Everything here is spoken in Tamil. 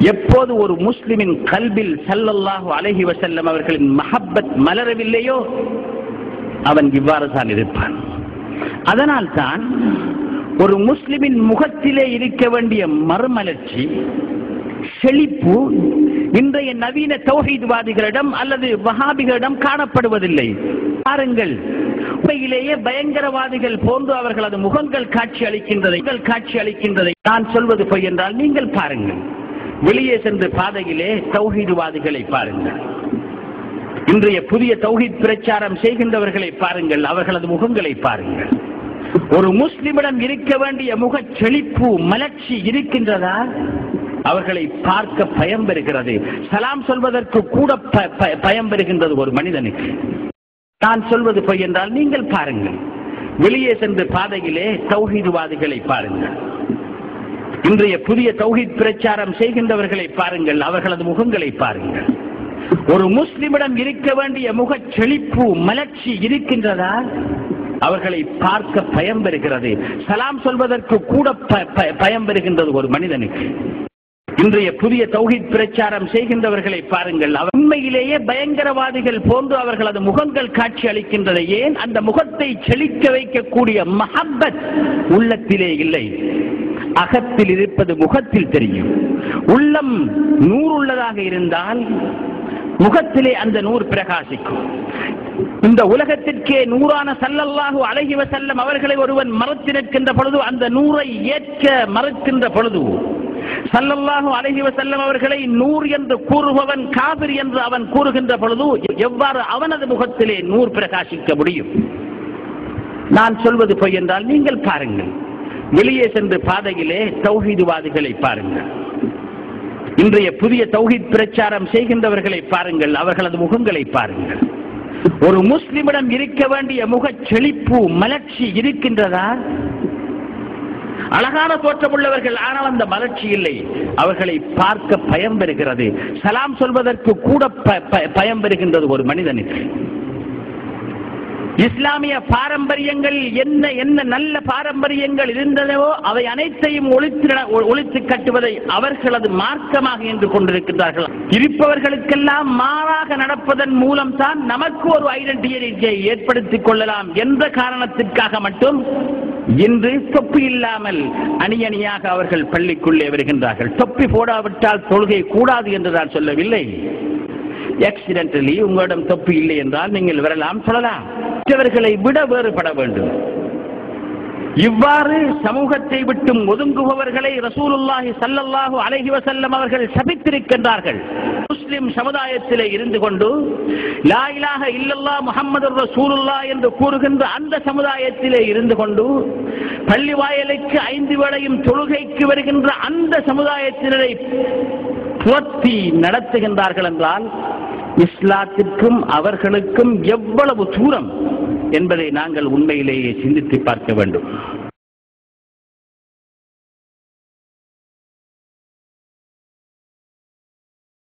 எப்போது ஒரு முஸ்லிமின் கல்வில் சல்லல்லாஹு அலஹி வசல்லம் அவர்களின் மஹப்பத் மலரவில்லையோ அவன் இவ்வாறு தான் இருப்பான். அதனால் தான் ஒரு முஸ்லிமின் முகத்திலே இருக்க வேண்டிய மறுமலர்ச்சி செழிப்பு இன்றைய நவீன தௌஹீத்வாதிகளிடம் அல்லது வஹாபிகளிடம் காணப்படுவதில்லை. பாருங்கள் உண்மையிலேயே பயங்கரவாதிகள் போன்று அவர்களது முகங்கள் காட்சி அளிக்கின்றதை காட்சி அளிக்கின்றதை நான் சொல்வது பொய் என்றால் நீங்கள் பாருங்கள். வெளியே சென்று பாதையிலே தௌஹீதுவாதிகளை பாருங்கள். இன்றைய புதிய தௌஹீத் பிரச்சாரம் செய்கின்றவர்களை பாருங்கள் அவர்களது முகங்களை பாருங்கள். ஒரு முஸ்லிமிடம் இருக்க வேண்டிய முக செழிப்பு மலர்ச்சி இருக்கின்றதா? அவர்களை பார்க்க பயம் பெறுகிறது சலாம் சொல்வதற்கு கூட ப- ப- பயம் பெறுகின்றது ஒரு மனிதனுக்கு. நான் சொல்வது பொய் என்றால் நீங்கள் பாருங்கள். வெளியே சென்று பாதையிலே தௌஹீதுவாதிகளை பாருங்கள். இன்றைய புதிய தௌஹித் பிரச்சாரம் செய்கின்றவர்களை பாருங்கள் அவர்களது முகங்களை பாருங்கள். ஒரு முஸ்லிமிடம் இருக்க வேண்டிய முகச் செழிப்பு மலர்ச்சி இருக்கின்றதா? அவர்களை பார்க்க பயம் பெறுகிறது சலாம் சொல்வதற்கு கூட ப- ப- பயம் பெறுகின்றது ஒரு மனிதனுக்கு. இன்றைய புதிய தௌஹித் பிரச்சாரம் செய்கின்றவர்களை பாருங்கள். அவர் உண்மையிலேயே பயங்கரவாதிகள் போன்று அவர்களது முகங்கள் காட்சி அளிக்கின்றதை ஏன் அந்த முகத்தை செழிக்க வைக்கக்கூடிய மஹப்பத் உள்ளத்திலே இல்லை? அகத்தில் இருப்பது முகத்தில் தெரியும். உள்ளம் நூறுள்ளதாக இருந்தால் முகத்திலே அந்த நூறு பிரகாசிக்கும். இந்த உலகத்திற்கே நூறான சல்லல்லாஹு அழகி வசல்லம் அவர்களை ஒருவன் மறுத்து நிற்கின்ற பொழுது அந்த நூறை ஏற்க மறுக்கின்ற பொழுது சல்லல்லாஹு அழகி வசல்லம் அவர்களை நூறு என்று கூறுபவன் காவிரி என்று அவன் கூறுகின்ற பொழுது எவ்வாறு அவனது முகத்திலே நூறு பிரகாசிக்க முடியும்? நான் சொல்வது பொய் என்றால் நீங்கள் பாருங்கள். வெளியே சென்று பாதையிலே தௌஹீதுவாதிகளை பாருங்கள். இன்றைய புதிய தௌஹீத் பிரச்சாரம் செய்கின்றவர்களை பாருங்கள் அவர்களது முகங்களை பாருங்கள். ஒரு முஸ்லிமிடம் இருக்க வேண்டிய முகச் செழிப்பு மலர்ச்சி இருக்கின்றதா? அழகான தோற்றமுள்ளவர்கள் ஆனால் அந்த மலர்ச்சி இல்லை. அவர்களை பார்க்க பயம் பெறுகிறது சலாம் சொல்வதற்கு கூட ப- ப- பயம் பெறுகின்றது ஒரு மனிதனுக்கு. இஸ்லாமிய பாரம்பரியங்கள் என்ன என்ன நல்ல பாரம்பரியங்கள் இருந்தனவோ அவை அனைத்தையும் ஒழித்து ஒழித்து கட்டுவதை அவர்களது மார்க்கமாக என்று கொண்டிருக்கிறார்கள். இருப்பவர்களுக்கெல்லாம் மாறாக நடப்பதன் மூலம் தான் நமக்கு ஒரு ஐடென்டிட்டியை ஏற்படுத்திக் கொள்ளலாம் என்ற காரணத்திற்காக மட்டும் இன்று தொப்பி இல்லாமல் அணி அணியாக அவர்கள் பள்ளிக்குள்ளே வருகின்றார்கள். தொப்பி போடாவிட்டால் தொழுகை கூடாது என்று நான் சொல்லவில்லை. ஆக்சிடென்டலி உங்களிடம் தொப்பி இல்லை என்றால் நீங்கள் வரலாம் சொல்லலாம். மற்றவர்களை விட வேறுபட வேண்டும். இவ்வாறு சமூகத்தை விட்டும் ஒதுங்குபவர்களை ரசூலுல்லாஹி சல்லல்லாஹு அலஹி வசல்லம் அவர்கள் சபித்திருக்கின்றார்கள். முஸ்லிம் சமுதாயத்திலே இருந்து கொண்டு லா இல்லல்லா இல்லல்லாஹ் ரசூலுல்லா என்று கூறுகின்ற அந்த சமுதாயத்திலே இருந்து கொண்டு பள்ளி வாயலுக்கு ஐந்து வேளையும் தொழுகைக்கு வருகின்ற அந்த சமுதாயத்தினரை புரத்தி நடத்துகின்றார்கள் என்றால் இஸ்லாத்திற்கும் அவர்களுக்கும் எவ்வளவு தூரம் என்பதை நாங்கள் உண்மையிலேயே சிந்தித்து பார்க்க வேண்டும்.